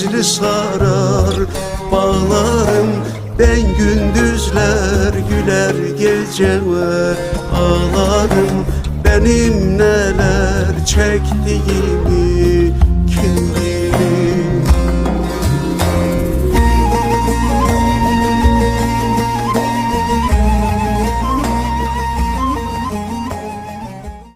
gizli sarar bağlarım Ben gündüzler güler geceler ağlarım Benim neler çektiğimi kim